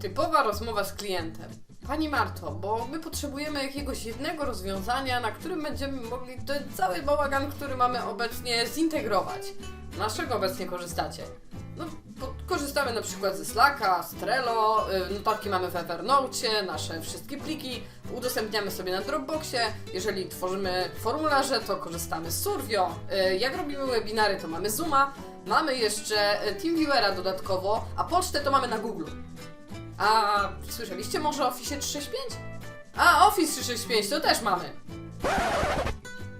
Typowa rozmowa z klientem. Pani Marto, bo my potrzebujemy jakiegoś jednego rozwiązania, na którym będziemy mogli ten cały bałagan, który mamy obecnie, zintegrować. Na czego obecnie korzystacie? No, korzystamy na przykład ze Slacka, z Trello, y, notatki mamy w Evernote, nasze wszystkie pliki udostępniamy sobie na Dropboxie. Jeżeli tworzymy formularze, to korzystamy z Survio. Y, Jak robimy webinary, to mamy Zooma. Mamy jeszcze y, TeamViewera dodatkowo, a pocztę to mamy na Google. A słyszeliście może o Office 365? A, Office 365 to też mamy.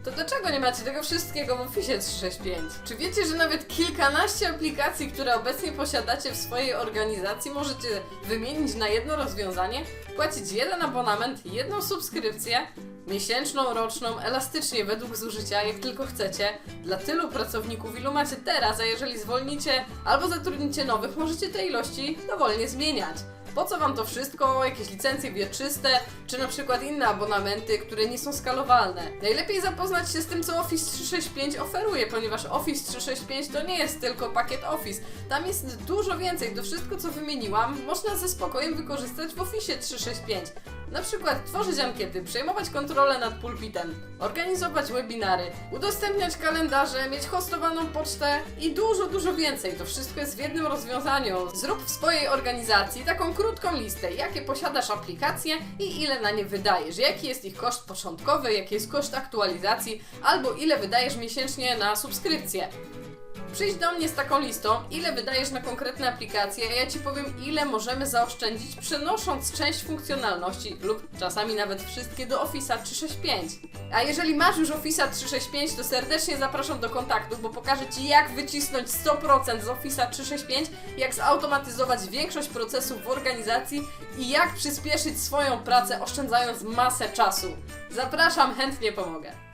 To dlaczego nie macie tego wszystkiego w Office 365? Czy wiecie, że nawet kilkanaście aplikacji, które obecnie posiadacie w swojej organizacji, możecie wymienić na jedno rozwiązanie, płacić jeden abonament, jedną subskrypcję, miesięczną, roczną, elastycznie według zużycia, jak tylko chcecie, dla tylu pracowników, ilu macie teraz, a jeżeli zwolnicie albo zatrudnicie nowych, możecie te ilości dowolnie zmieniać. Po co wam to wszystko? Jakieś licencje wieczyste, czy na przykład inne abonamenty, które nie są skalowalne? Najlepiej zapoznać się z tym, co Office 365 oferuje, ponieważ Office 365 to nie jest tylko pakiet Office. Tam jest dużo więcej. To wszystko, co wymieniłam, można ze spokojem wykorzystać w Office 365. Na przykład tworzyć ankiety, przejmować kontrolę nad pulpitem, organizować webinary, udostępniać kalendarze, mieć hostowaną pocztę i dużo, dużo więcej. To wszystko jest w jednym rozwiązaniu. Zrób w swojej organizacji taką krótką listę, jakie posiadasz aplikacje i ile na nie wydajesz, jaki jest ich koszt początkowy, jaki jest koszt aktualizacji, albo ile wydajesz miesięcznie na subskrypcję. Przyjdź do mnie z taką listą, ile wydajesz na konkretne aplikacje, a ja Ci powiem, ile możemy zaoszczędzić, przenosząc część funkcjonalności lub czasami nawet wszystkie do Office'a 365. A jeżeli masz już Office'a 365, to serdecznie zapraszam do kontaktu, bo pokażę Ci, jak wycisnąć 100% z Office'a 365, jak zautomatyzować większość procesów w organizacji i jak przyspieszyć swoją pracę, oszczędzając masę czasu. Zapraszam, chętnie pomogę.